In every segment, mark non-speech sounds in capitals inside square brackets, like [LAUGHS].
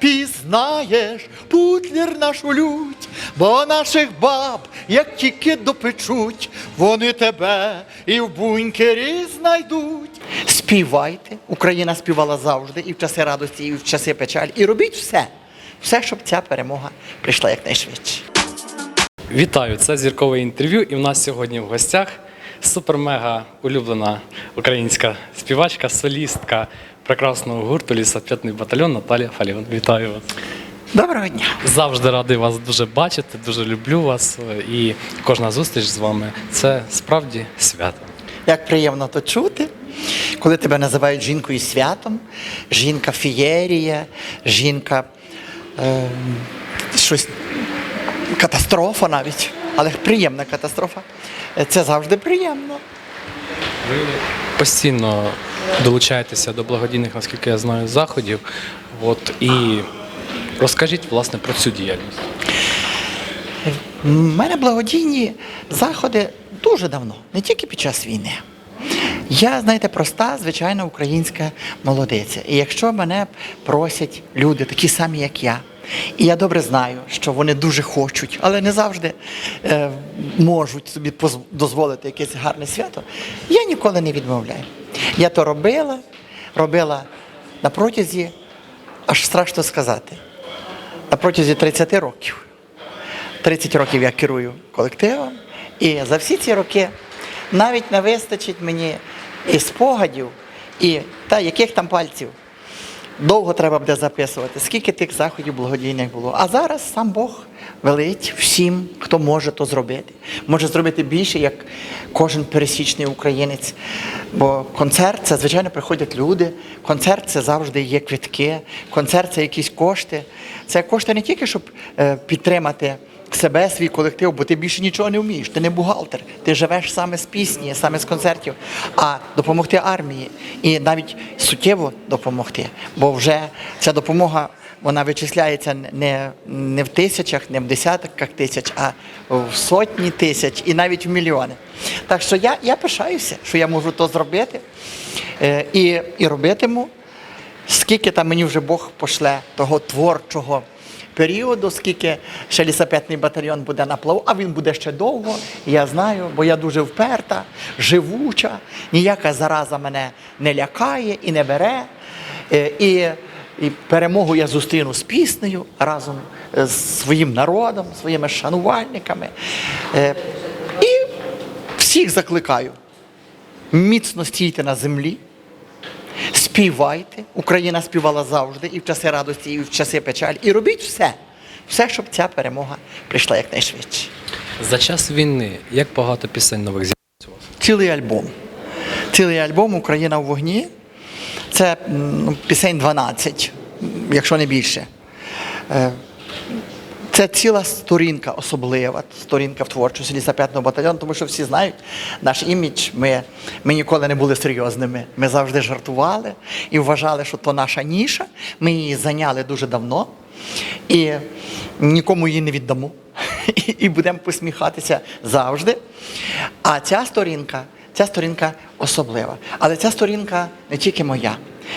пізнаєш, путлер нашу лють, бо наших баб, як тільки допечуть, вони тебе і в бункері знайдуть. Співайте, Україна співала завжди, і в часи радості, і в часи печалі. І робіть все, все, щоб ця перемога прийшла якнайшвидше. Вітаю! Це зіркове інтерв'ю. І в нас сьогодні в гостях супер-мега улюблена українська співачка, солістка прекрасного гурту Лісоп'ятний батальйон Наталія Фаліон. Вітаю вас! Доброго дня! Завжди радий вас дуже бачити, дуже люблю вас. І кожна зустріч з вами це справді свято. Як приємно то чути, коли тебе називають жінкою святом, жінка фієрія, жінка е, щось катастрофа навіть, але приємна катастрофа. Це завжди приємно. Ви постійно долучаєтеся до благодійних, наскільки я знаю, заходів. От і розкажіть власне про цю діяльність. У мене благодійні заходи дуже давно, не тільки під час війни. Я, знаєте, проста, звичайна українська молодиця. І якщо мене просять люди, такі самі, як я, і я добре знаю, що вони дуже хочуть, але не завжди е, можуть собі дозволити якесь гарне свято, я ніколи не відмовляю. Я то робила, робила на протязі, аж страшно сказати, на протязі 30 років. 30 років я керую колективом, і за всі ці роки навіть не вистачить мені і спогадів, і та яких там пальців. Довго треба буде записувати, скільки тих заходів благодійних було. А зараз сам Бог велить всім, хто може то зробити. Може зробити більше, як кожен пересічний українець. Бо концерт це, звичайно, приходять люди. Концерт це завжди є квитки, концерт це якісь кошти. Це кошти не тільки, щоб е, підтримати себе, свій колектив, бо ти більше нічого не вмієш, ти не бухгалтер, ти живеш саме з пісні, саме з концертів, а допомогти армії і навіть суттєво допомогти. Бо вже ця допомога вона вичисляється не, не в тисячах, не в десятках тисяч, а в сотні тисяч і навіть в мільйони. Так що я, я пишаюся, що я можу то зробити е, і, і робитиму. Скільки там мені вже Бог пошле того творчого періоду, скільки ще лісопетний батальйон буде на плаву, а він буде ще довго, я знаю, бо я дуже вперта, живуча, ніяка зараза мене не лякає і не бере. Е, І, і перемогу я зустріну з піснею разом з своїм народом, своїми шанувальниками. Е, І всіх закликаю міцно стійте на землі. Співайте. Україна співала завжди і в часи радості, і в часи печалі. І робіть все, все, щоб ця перемога прийшла якнайшвидше. За час війни як багато пісень нових з'явилося? Цілий альбом. Цілий альбом Україна в вогні. Це ну, пісень 12, якщо не більше. Це ціла сторінка особлива, сторінка в творчості лісопетного батальйону, тому що всі знають наш імідж. Ми, ми ніколи не були серйозними. Ми завжди жартували і вважали, що то наша ніша. Ми її зайняли дуже давно і нікому її не віддамо. [LAUGHS] І, і будемо посміхатися завжди. А ця сторінка, ця сторінка особлива. Але ця сторінка не тільки моя.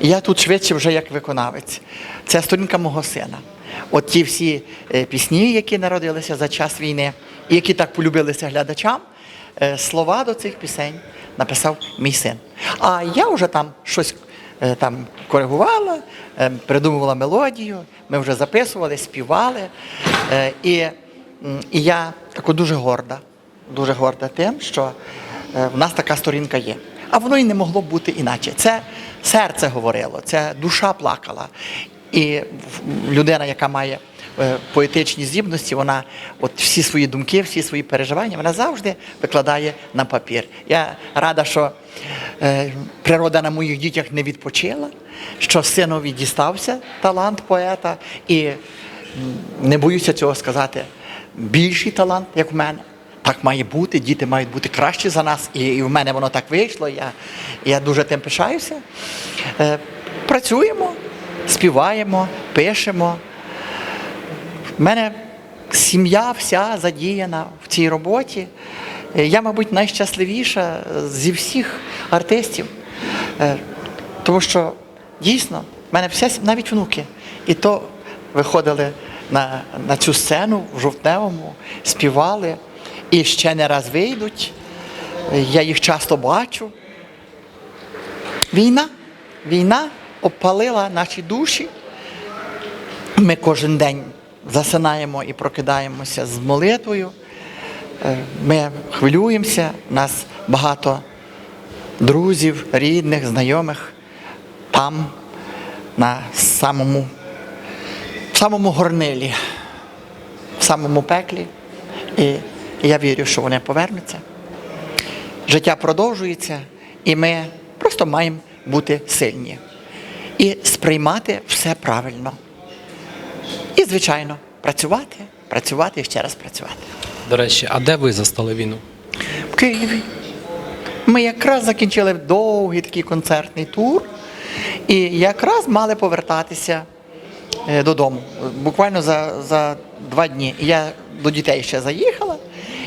Я тут швидше вже як виконавець. Це сторінка мого сина. От ті всі е, пісні, які народилися за час війни, і які так полюбилися глядачам, е, слова до цих пісень написав мій син. А я вже там щось е, там коригувала, придумувала мелодію, ми вже записували, співали. І, і я тако дуже горда, дуже горда тим, що в нас така сторінка є. А воно і не могло бути іначе. Це серце говорило, це душа плакала. І людина, яка має е, поетичні здібності, вона от всі свої думки, всі свої переживання, вона завжди викладає на папір. Я рада, що е, природа на моїх дітях не відпочила, що синові дістався талант поета, і не боюся цього сказати. Більший талант, як в мене. Так має бути, діти мають бути кращі за нас, і, і в мене воно так вийшло. Я, я дуже тим пишаюся. Е, працюємо, співаємо, пишемо. В мене сім'я вся задіяна в цій роботі. Я, мабуть, найщасливіша зі всіх артистів, Е, тому що дійсно в мене вся навіть внуки. І то виходили на, на цю сцену в жовтневому, співали і ще не раз вийдуть. Я їх часто бачу. Війна, війна обпалила наші душі. Ми кожен день засинаємо і прокидаємося з молитвою. Е, Ми хвилюємося, у нас багато друзів, рідних, знайомих там, на самому, самому горнилі, в самому пеклі. І я вірю, що вони повернуться. Життя продовжується, і ми просто маємо бути сильні і сприймати все правильно. І, звичайно, працювати, працювати і ще раз працювати. До речі, а де ви застали війну? В Києві. Ми якраз закінчили довгий такий концертний тур, і якраз мали повертатися е, додому. Буквально за, за два дні. Я до дітей ще заїхала,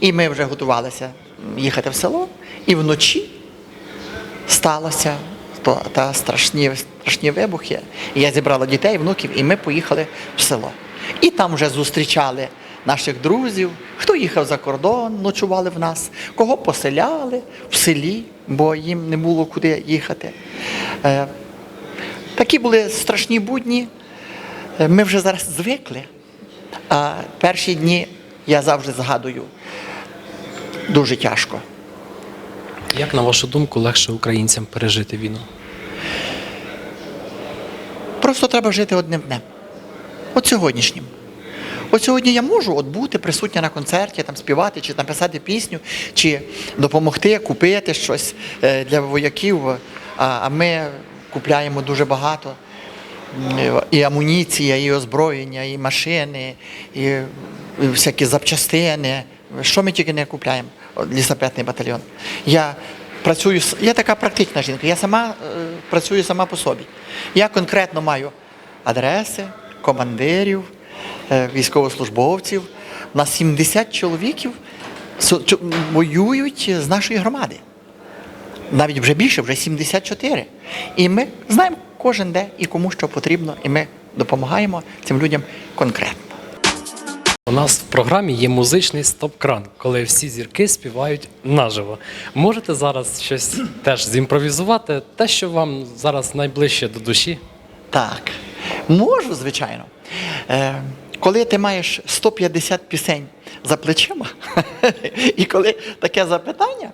і ми вже готувалися їхати в село. І вночі сталося то, та страшні, страшні вибухи. І я зібрала дітей, внуків, і ми поїхали в село. І там вже зустрічали наших друзів, хто їхав за кордон, ночували в нас, кого поселяли в селі, бо їм не було куди їхати. Е, Такі були страшні будні. Е, Ми вже зараз звикли. А перші дні я завжди згадую дуже тяжко. Як на вашу думку легше українцям пережити війну? Просто треба жити одним днем. От сьогоднішнім. От сьогодні я можу от бути присутня на концерті, там співати, чи написати пісню, чи допомогти купити щось е, для вояків. А, ми купляємо дуже багато. І амуніція, і озброєння, і машини, і, всякі запчастини. Що ми тільки не купляємо, От лісопетний батальйон. Я працюю, я така практична жінка, я сама е, працюю сама по собі. Я конкретно маю адреси, командирів, е, військовослужбовців. У нас 70 чоловіків воюють з нашої громади. Навіть вже більше, вже 74. І ми знаємо кожен де і кому що потрібно, і ми допомагаємо цим людям конкретно. У нас в програмі є музичний стоп-кран, коли всі зірки співають наживо. Можете зараз щось теж зімпровізувати, те, що вам зараз найближче до душі? Так, можу, звичайно. Е, коли ти маєш 150 пісень за плечима, [LAUGHS] і коли таке запитання,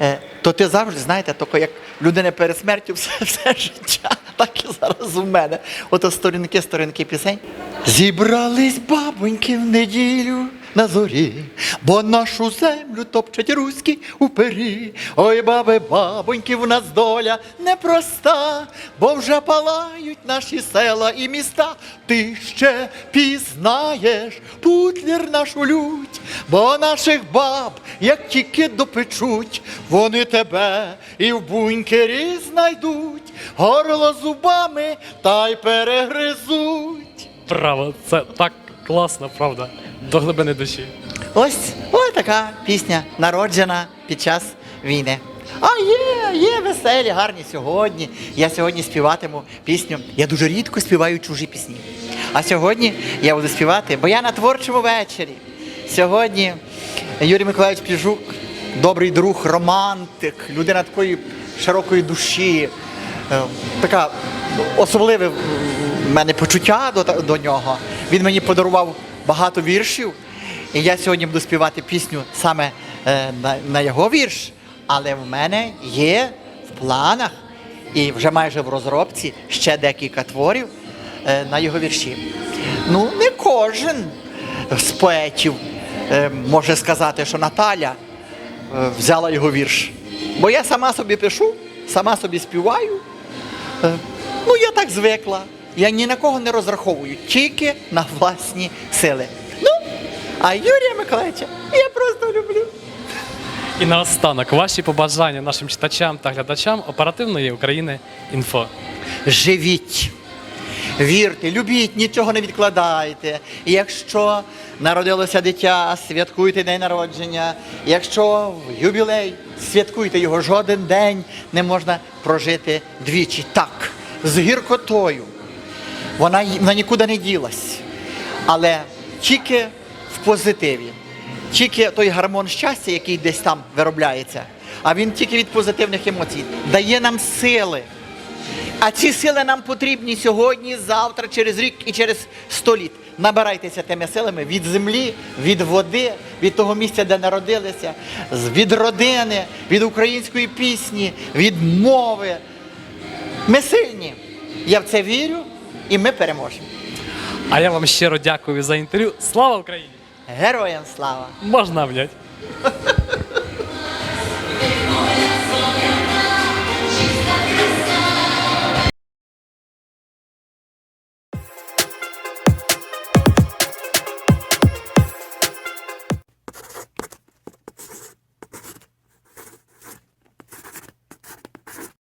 е, то ти завжди, знаєте, тільки як людина перед смертю [LAUGHS] все, все життя, так і зараз у мене. Ото сторінки, сторінки пісень. Зібрались бабоньки в неділю на зорі, бо нашу землю топчуть руські упері. Ой, баби, бабоньки, в нас доля непроста, бо вже палають наші села і міста. Ти ще пізнаєш путлір нашу лють, бо наших баб, як тільки допечуть, вони тебе і в бункері знайдуть, горло зубами та й перегризуть. Браво! Це так класно, правда, до глибини душі. Ось ось така пісня, народжена під час війни. А є, є веселі, гарні сьогодні. Я сьогодні співатиму пісню. Я дуже рідко співаю чужі пісні. А сьогодні я буду співати, бо я на творчому вечорі. Сьогодні Юрій Миколаївич Піжук, добрий друг, романтик, людина такої широкої душі, така особливе в мене почуття до, до нього. Він мені подарував багато віршів. І я сьогодні буду співати пісню саме е, на, на його вірш, але в мене є в планах і вже майже в розробці ще декілька творів е, на його вірші. Ну, не кожен з поетів е, може сказати, що Наталя е, взяла його вірш. Бо я сама собі пишу, сама собі співаю. Е, Ну, я так звикла. Я ні на кого не розраховую, тільки на власні сили. Ну, а Юрія Миколаївича я просто люблю. І наостанок ваші побажання нашим читачам та глядачам оперативної України інфо. Живіть, вірте, любіть, нічого не відкладайте. І якщо народилося дитя, святкуйте день народження. Якщо юбілей, святкуйте його. Жоден день не можна прожити двічі. Так, з гіркотою. Вона, вона нікуди не ділась. Але тільки в позитиві, тільки той гармон щастя, який десь там виробляється, а він тільки від позитивних емоцій, дає нам сили. А ці сили нам потрібні сьогодні, завтра, через рік і через сто. Набирайтеся тими силами від землі, від води, від того місця, де народилися, від родини, від української пісні, від мови. Ми сильні. Я в це вірю, і ми переможемо. А я вам щиро дякую за інтерв'ю. Слава Україні! Героям слава! Можна обнять.